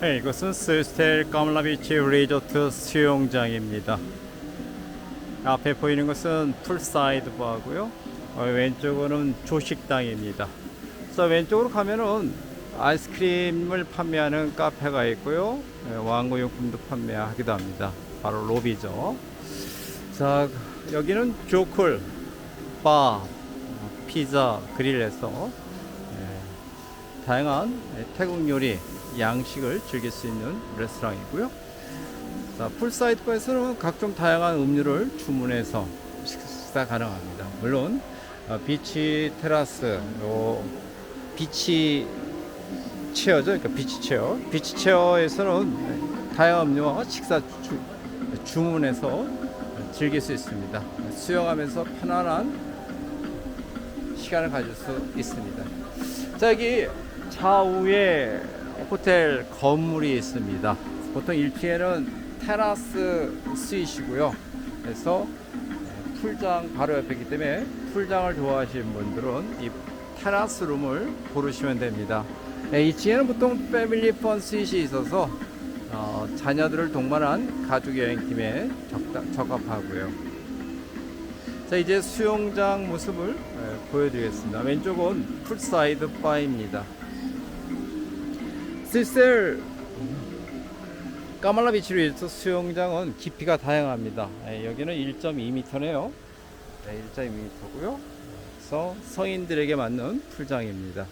네, 이것은 스스텔 까물라비치 리조트 수영장입니다. 앞에 보이는 것은 풀사이드 바고요. 어, 왼쪽은 조식당입니다. 그래서 왼쪽으로 가면은 아이스크림을 판매하는 카페가 있고요. 예, 왕구용품도 판매하기도 합니다. 바로 로비죠. 자, 여기는 조콜, 바, 피자, 그릴에서 예, 다양한 태국 요리, 양식을 즐길 수 있는 레스토랑이고요. 자, 풀사이드바에서는 각종 다양한 음료를 주문해서 식사 가능합니다. 물론 어, 비치 테라스, 요 비치 체어죠. 그러니까 비치 체어. 비치 체어에서는 다양한 음료와 식사 주, 주문해서 즐길 수 있습니다. 수영하면서 편안한 시간을 가질 수 있습니다. 자, 여기 좌우에 호텔 건물이 있습니다. 보통 1층에는 테라스 스윗이고요. 그래서 풀장 바로 옆에 있기 때문에 풀장을 좋아하시는 분들은 이 테라스 룸을 고르시면 됩니다. 네, 2층에는 보통 패밀리 펀 스윗이 있어서 어, 자녀들을 동반한 가족 여행팀에 적합하고요. 자 이제 수영장 모습을 예, 보여드리겠습니다. 왼쪽은 풀사이드 바입니다. 슬슬 까말라 비치 리조트 수영장은 깊이가 다양합니다. 예, 여기는 1.2m네요. 네, 1.2m고요. 그래서 성인들에게 맞는 풀장입니다.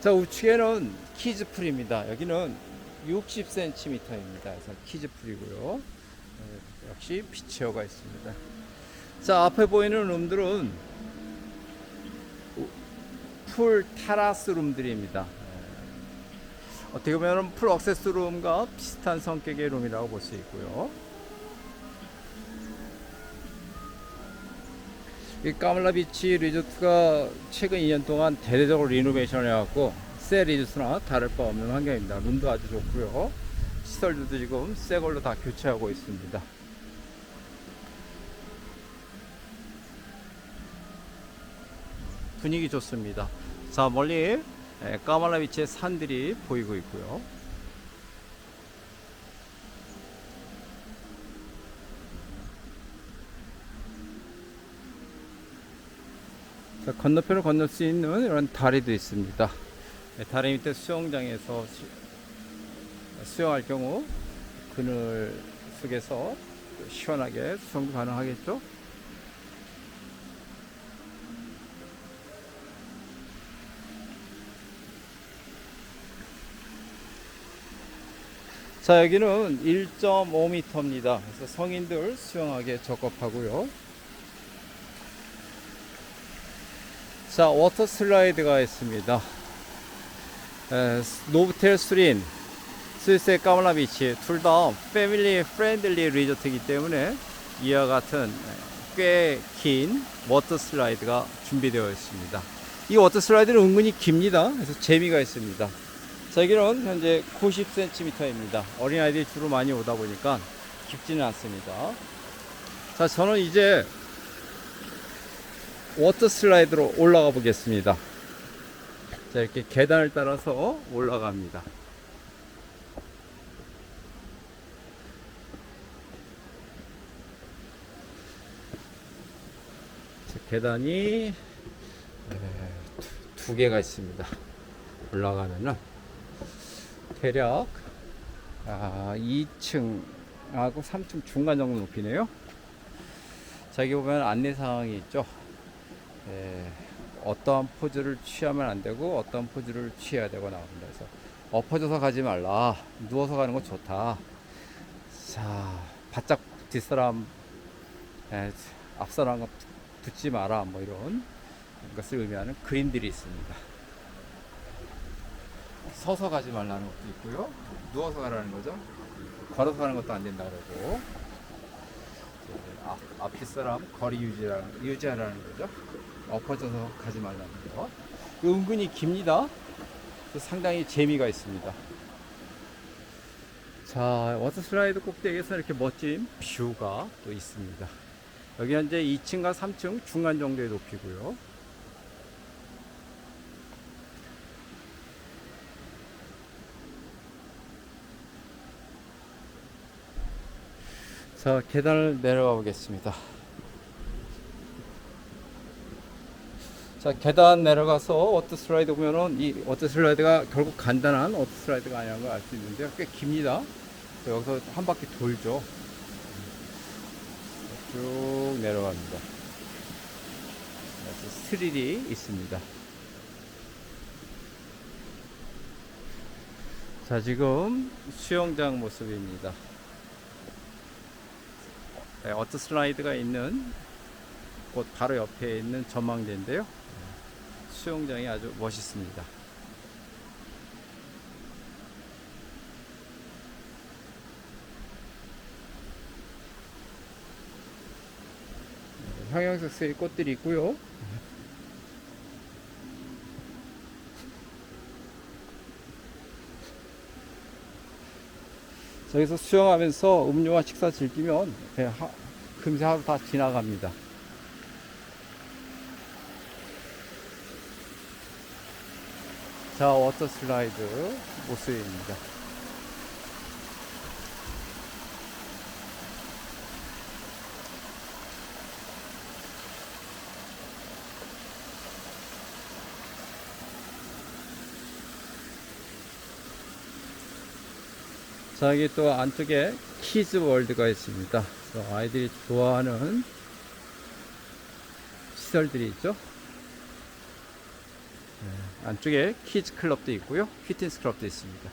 자 우측에는 키즈풀입니다. 여기는 60cm입니다. 그래서 키즈풀이고요. 예, 역시 비치어가 있습니다. 자 앞에 보이는 룸들은 풀 테라스 룸들입니다. 예. 어떻게 보면 풀 억세스 룸과 비슷한 성격의 룸이라고 볼 수 있고요. 이 까물라 비치 리조트가 최근 2년 동안 대대적으로 리노베이션을 해갖고 새 리조트나 다를 바 없는 환경입니다. 룸도 아주 좋고요. 시설들도 지금 새 걸로 다 교체하고 있습니다. 분위기 좋습니다. 자 멀리 예, 까말라 비치의 산들이 보이고 있고요. 자, 건너편을 건널 수 있는 이런 다리도 있습니다. 네, 다리 밑에 수영장에서 수, 수영할 경우 그늘 속에서 시원하게 수영도 가능하겠죠? 자 여기는 1.5m입니다. 그래서 성인들 수영하기에 적합하고요. 자 워터 슬라이드가 있습니다. 에, 노브텔 수린, 스위스의 까물라 비치 둘 다 패밀리 프렌들리 리조트이기 때문에 이와 같은 꽤 긴 워터 슬라이드가 준비되어 있습니다. 이 워터 슬라이드는 은근히 깁니다. 그래서 재미가 있습니다. 자, 여기는 현재 90cm입니다. 어린아이들이 주로 많이 오다 보니까 깊지는 않습니다. 자, 저는 이제 워터 슬라이드로 올라가 보겠습니다. 자, 이렇게 계단을 따라서 올라갑니다. 자, 계단이 에, 두, 두 개가 있습니다. 올라가면은 대략 아, 2층하고 3층 중간 정도 높이네요. 자, 여기 보면 안내 사항이 있죠. 예, 어떠한 포즈를 취하면 안 되고 어떠한 포즈를 취해야 되고 나옵니다. 그래서 엎어져서 가지 말라. 누워서 가는 건 좋다. 자, 바짝 뒷사람 예, 앞사람 붙지 마라. 뭐 이런 것을 의미하는 그림들이 있습니다. 서서 가지 말라는 것도 있고요. 누워서 가라는 거죠. 걸어서 가는 것도 안 된다 그러고 앞, 앞뒷 사람 거리 유지하라는, 유지하라는 거죠. 엎어져서 가지 말라는 거. 이거 은근히 깁니다. 상당히 재미가 있습니다. 자, 워터 슬라이드 꼭대기에서 이렇게 멋진 뷰가 또 있습니다. 여기 현재 2층과 3층 중간 정도의 높이고요. 자, 계단을 내려가 보겠습니다. 자, 계단 내려가서 워터 슬라이드 보면은 이 워터 슬라이드가 결국 간단한 워터 슬라이드가 아니라는 걸 알 수 있는데요. 꽤 깁니다. 자, 여기서 한 바퀴 돌죠. 쭉 내려갑니다. 스릴이 있습니다. 자, 지금 수영장 모습입니다. 네, 워터 슬라이드가 있는 곳 바로 옆에 있는 전망대인데요. 수영장이 아주 멋있습니다. 네, 형형색색의 꽃들이 있고요. 저기서 수영하면서 음료와 식사 즐기면 금세 하루 다 지나갑니다. 자, 워터 슬라이드 모습입니다. 자, 여기 또 안쪽에 키즈 월드가 있습니다. 그래서 아이들이 좋아하는 시설들이 있죠. 네, 안쪽에 키즈 클럽도 있고요. 피트니스 클럽도 있습니다.